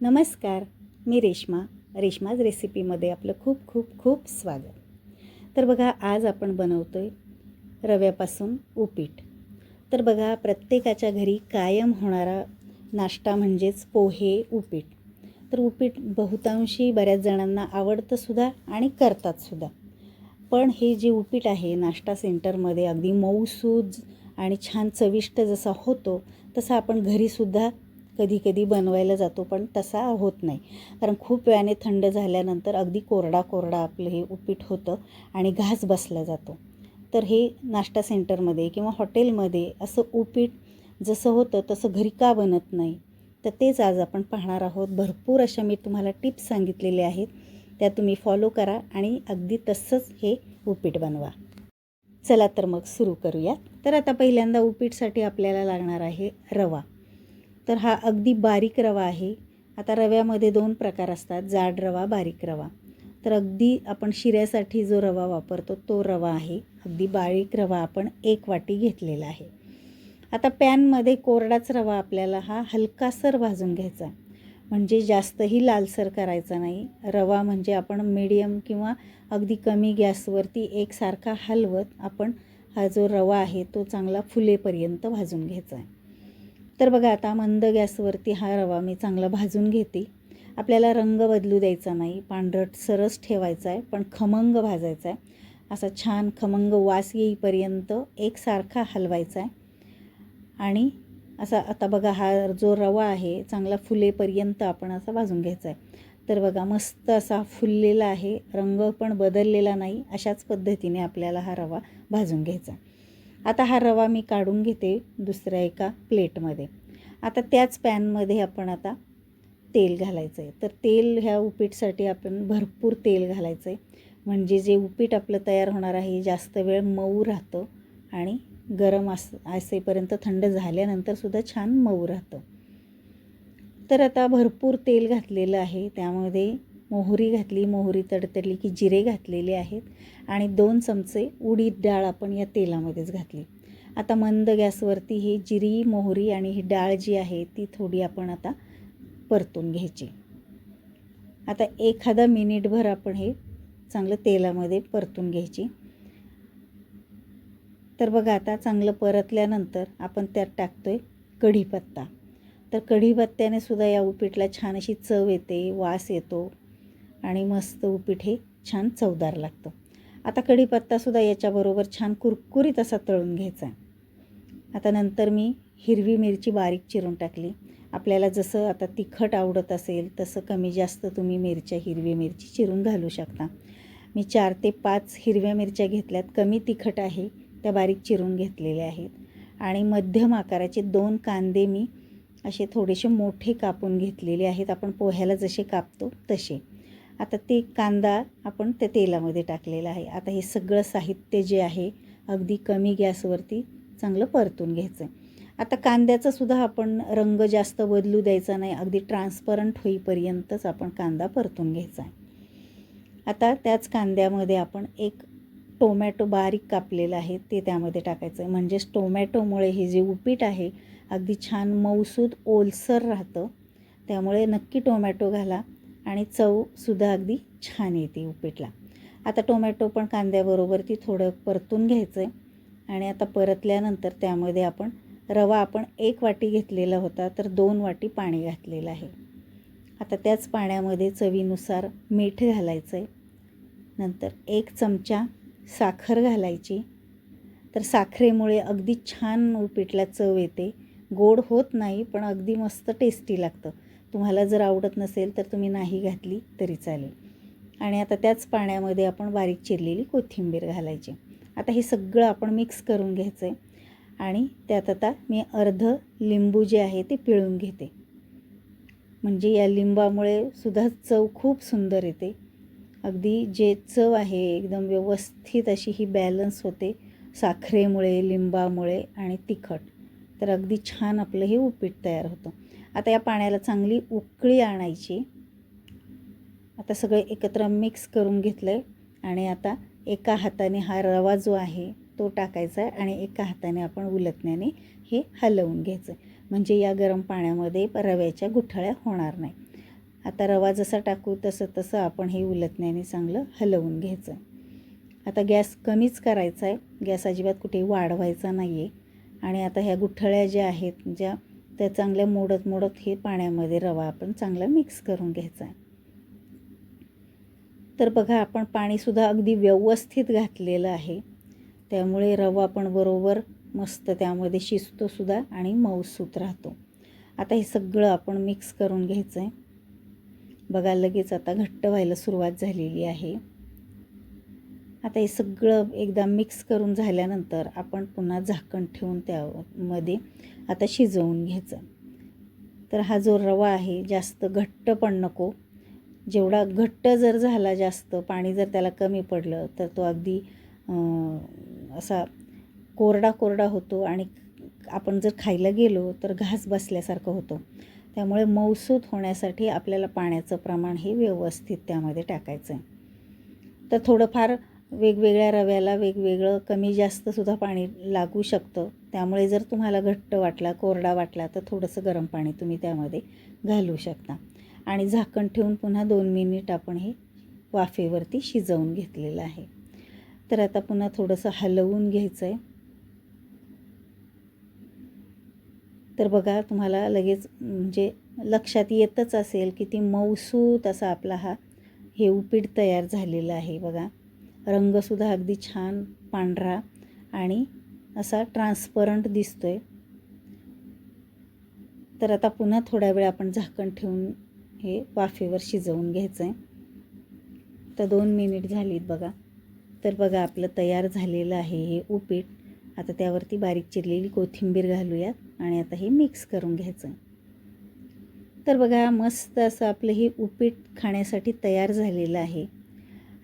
नमस्कार मी रेश्मा. रेश्माज रेसिपीमध्ये आपलं खूप खूप खूप स्वागत. तर बघा आज आपण बनवतो आहे रव्यापासून उपीट. तर बघा प्रत्येकाच्या घरी कायम होणारा नाश्ता म्हणजेच पोहे उपीट. तर उपीट बहुतांशी बऱ्याच जणांना आवडतंसुद्धा आणि करतातसुद्धा पण हे जे उपीट आहे नाश्ता सेंटरमध्ये अगदी मऊसूद आणि छान चविष्ट जसा होतो तसा आपण घरीसुद्धा कधी कधी बनवायला जातो पण तसा होत नाही. कारण खूप वेळाने थंड झाल्यानंतर अगदी कोरडा कोरडा आपलं हे उपीट होतं आणि घास बसला जातो. तर हे नाश्ता सेंटरमध्ये किंवा हॉटेलमध्ये असं उपीट जसं होतं तसं घरी का बनत नाही? तर तेच आज आपण पाहणार आहोत. भरपूर अशा मी तुम्हाला टिप्स सांगितलेले आहेत. त्या तुम्ही फॉलो करा आणि अगदी तसंच हे उपीट बनवा. चला तर मग सुरू करूया तर आता पहिल्यांदा उपीटसाठी आपल्याला लागणार आहे रवा. तर हा अगदी बारीक रवा आहे. आता रव्यामध्ये दोन प्रकार असतात जाड रवा बारीक रवा. तर अगदी आपण शिऱ्यासाठी जो रवा वापरतो तो रवा आहे. अगदी बारीक रवा आपण एक वाटी घेतलेला आहे. आता पॅनमध्ये कोरडाच रवा आपल्याला हा हलकासर भाजून घ्यायचा. म्हणजे जास्तही लालसर करायचा नाही. रवा म्हणजे आपण मीडियम किंवा अगदी कमी गॅसवरती एकसारखा हलवत आपण हा जो रवा आहे तो चांगला फुलेपर्यंत भाजून घ्यायचा आहे. तर बघा आता मंद गॅसवरती हा रवा मी चांगला भाजून घेते. आपल्याला रंग बदलू द्यायचा नाही. पांढरट सरस ठेवायचा आहे पण खमंग भाजायचा आहे. असा छान खमंग वास येईपर्यंत एकसारखा हलवायचा आहे. आणि असा आता बघा हा जो रवा आहे चांगला फुलेपर्यंत आपण असा भाजून घ्यायचा आहे. तर बघा मस्त असा फुललेला आहे रंग पण बदललेला नाही अशाच पद्धतीने आपल्याला हा रवा भाजून घ्यायचा आता हा रवा मी काढून घेते दुसऱ्या एका प्लेटमध्ये. आता त्याच पॅनमध्ये आपण आता तेल घालायचं आहे तर तेल ह्या उपीटसाठी आपण भरपूर तेल घालायचं आहे म्हणजे जे उपीट आपलं तयार होणार आहे जास्त वेळ मऊ राहतं आणि गरम अस असेपर्यंत थंड झाल्यानंतरसुद्धा छान मऊ राहतं. तर आता भरपूर तेल घातलेलं आहे. त्यामध्ये मोहरी घातली मोहरी तडतडली की जिरे घातलेले आहेत आणि दोन चमचे उडीद डाळ आपण या तेलामध्येच घातली. आता मंद गॅसवरती ही जिरी मोहरी आणि ही डाळ जी आहे ती थोडी आपण आता परतून घ्यायची. आता एखादा मिनिटभर आपण हे चांगलं तेलामध्ये परतून घ्यायची. तर बघा आता चांगलं परतल्यानंतर आपण त्यात टाकतो आहे कढीपत्ता. तर कढीपत्त्याने सुद्धा या उपीटला छान अशी चव येते वास येतो. आणि मस्त उपीट हे छान चवदार लागतं. आता कढीपत्तासुद्धा याच्याबरोबर छान कुरकुरीत असा तळून घ्यायचा आता नंतर मी हिरवी मिरची बारीक चिरून टाकली. आपल्याला जसं आता तिखट आवडत असेल तसं कमी जास्त तुम्ही मिरच्या हिरवी मिरची चिरून घालू शकता. मी चार ते पाच हिरव्या मिरच्या घेतल्यात. कमी तिखट आहे त्या बारीक चिरून घेतलेल्या आहेत. आणि मध्यम आकाराचे दोन कांदे मी असे थोडेसे मोठे कापून घेतलेले आहेत. आपण पोह्याला जसे कापतो तसे. आता ते कांदा आपण त्या तेलामध्ये टाकलेला आहे. आता हे सगळं साहित्य जे आहे अगदी कमी गॅसवरती चांगलं परतून घ्यायचं आहे आता कांद्याचा सुद्धा आपण रंग जास्त बदलू द्यायचा नाही अगदी ट्रान्सपरंट होईपर्यंतच आपण कांदा परतून घ्यायचा आहे आता त्याच कांद्यामध्ये आपण एक टोमॅटो बारीक कापलेलं आहे ते त्यामध्ये टाकायचं आहे म्हणजेच टोमॅटोमुळे हे जे उपीट आहे अगदी छान मऊसूद ओलसर राहतं. त्यामुळे नक्की टोमॅटो घाला. आणि चवसुद्धा अगदी छान येते उपीटला. आता टोमॅटो पण कांद्याबरोबर ती थोडं परतून घ्यायचं आहे आणि आता परतल्यानंतर त्यामध्ये आपण रवा आपण एक वाटी घेतलेला होता तर दोन वाटी पाणी घातलेलं आहे. आता त्याच पाण्यामध्ये चवीनुसार मीठ घालायचं आहे नंतर एक चमचा साखर घालायची. तर साखरेमुळे अगदी छान उपीटला चव येते. गोड होत नाही पण अगदी मस्त टेस्टी लागतं. तुम्हाला जर आवडत नसेल तर तुम्ही नाही घातली तरी चालेल. आणि आता त्याच पाण्यामध्ये आपण बारीक चिरलेली कोथिंबीर घालायची. आता हे सगळं आपण मिक्स करून घ्यायचं आहे आणि त्यात आता मी अर्ध लिंबू जे आहे ते पिळून घेते. म्हणजे या लिंबामुळे सुद्धा चव खूप सुंदर येते. अगदी जे चव आहे एकदम व्यवस्थित अशी ही बॅलन्स होते. साखरेमुळे लिंबामुळे आणि तिखट. तर अगदी छान आपलं हे उपीट तयार होतं. आता या पाण्याला चांगली उकळी आणायची. आता सगळं एकत्र मिक्स करून घेतलं आहे आणि आता एका हाताने हा रवा जो आहे तो टाकायचा आहे आणि एका हाताने आपण उलटण्याने हे हलवून घ्यायचं म्हणजे या गरम पाण्यामध्ये रव्याच्या गुठळ्या होणार नाही. आता रवा जसा टाकू तसं तसं आपण हे उलटण्याने चांगलं हलवून घ्यायचं आता गॅस कमीच करायचा आहे गॅस अजिबात कुठे वाढवायचा नाही आहे आणि आता ह्या गुठळ्या ज्या आहेत ज्या त्या चांगल्या मोडत मोडत हे पाण्यामध्ये रवा आपण चांगला मिक्स करून घ्यायचा आहे. तर बघा आपण पाणीसुद्धा अगदी व्यवस्थित घातलेलं आहे. त्यामुळे रवा पण बरोबर मस्त त्यामध्ये शिजतोसुद्धा आणि मऊसूत राहतो. आता हे सगळं आपण मिक्स करून घ्यायचं आहे बघा लगेच आता घट्ट व्हायला सुरुवात झालेली आहे. आता हे सगळं एकदा मिक्स करून झाल्यानंतर आपण पुन्हा झाकण ठेवून त्यामध्ये आता शिजवून घ्यायचं. तर हा जो रवा आहे जास्त घट्ट पण नको. जेवढा घट्ट जर झाला जास्त पाणी जर त्याला कमी पडलं तर तो अगदी असा कोरडा कोरडा होतो आणि आपण जर खायला गेलो तर घास बसल्यासारखं होतो. त्यामुळे मौसूत होण्यासाठी आपल्याला पाण्याचं प्रमाण हे व्यवस्थित त्यामध्ये टाकायचं आहे तर थोडंफार वेगवेगळ्या रव्याला वेगवेगळं कमी जास्तसुद्धा पाणी लागू शकतं. त्यामुळे जर तुम्हाला घट्ट वाटला कोरडा वाटला तर थोडंसं गरम पाणी तुम्ही त्यामध्ये घालू शकता. आणि झाकण ठेवून पुन्हा दोन मिनिट आपण हे वाफेवरती शिजवून घेतलेलं आहे. तर आता पुन्हा थोडंसं हलवून घ्यायचं आहे तर बघा तुम्हाला लगेच म्हणजे लक्षात येतच असेल की ती मऊसूत असा आपला हा हे उपीट तयार झालेलं आहे बघा. रंगसुद्धा अगदी छान पांढरा आणि असा ट्रान्सपरंट दिसतो आहे तर आता पुन्हा थोडा वेळ आपण झाकण ठेवून हे वाफेवर शिजवून घ्यायचं आहे तर दोन मिनिट झालीत बघा. तर बघा आपलं तयार झालेलं आहे हे उपीट. आता त्यावरती बारीक चिरलेली कोथिंबीर घालूयात आणि आता हे मिक्स करून घ्यायचं तर बघा मस्त असं आपलं हे उपीट खाण्यासाठी तयार झालेलं आहे.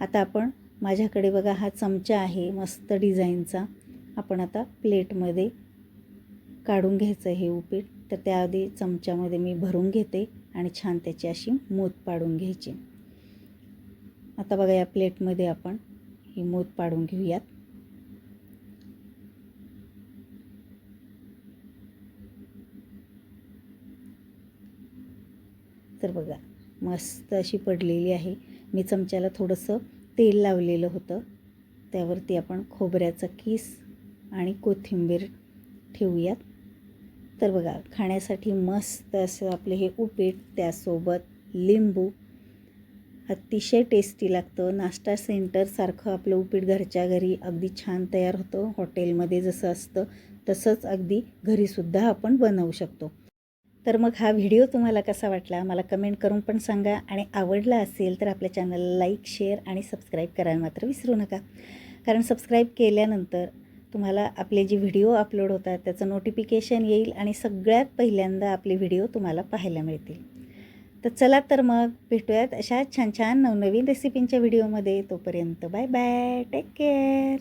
आता आपण माझ्याकडे बघा हा चमचा आहे मस्त डिझाईनचा. आपण आता प्लेटमध्ये काढून घ्यायचं हे उपीट. तर त्याआधी चमच्यामध्ये मी भरून घेते आणि छान त्याची अशी मूत पाडून घ्यायची. आता बघा या प्लेटमध्ये आपण ही मूत पाडून घेऊयात. तर बघा मस्त अशी पडलेली आहे. मी चमच्याला थोडंसं तेल लावलेलं होतं. त्यावरती आपण खोबऱ्याचा किस आणि कोथिंबीर ठेवूयात. तर बघा खाण्यासाठी मस्त असं आपले हे उपीट त्यासोबत लिंबू. अतिशय टेस्टी लागतं. नाश्ता सेंटरसारखं आपलं उपीट घरच्या घरी अगदी छान तयार होतं. हॉटेलमध्ये जसं असतं तसंच अगदी घरीसुद्धा आपण बनवू शकतो. तर मग हा व्हिडिओ तुम्हाला कसा वाटला? मला कमेंट करून पण सांगा. आणि आवडला असेल तर आपल्या चॅनलला लाईक शेअर आणि सबस्क्राईब करायला मात्र विसरू नका. कारण सबस्क्राईब केल्यानंतर तुम्हाला आपले जे व्हिडिओ अपलोड होतात त्याचं नोटिफिकेशन येईल आणि सगळ्यात पहिल्यांदा आपले व्हिडिओ तुम्हाला पाहायला मिळतील. तर चला तर मग भेटूयात अशा छान छान नवनवीन रेसिपींच्या व्हिडिओमध्ये. तोपर्यंत बाय बाय टेक केअर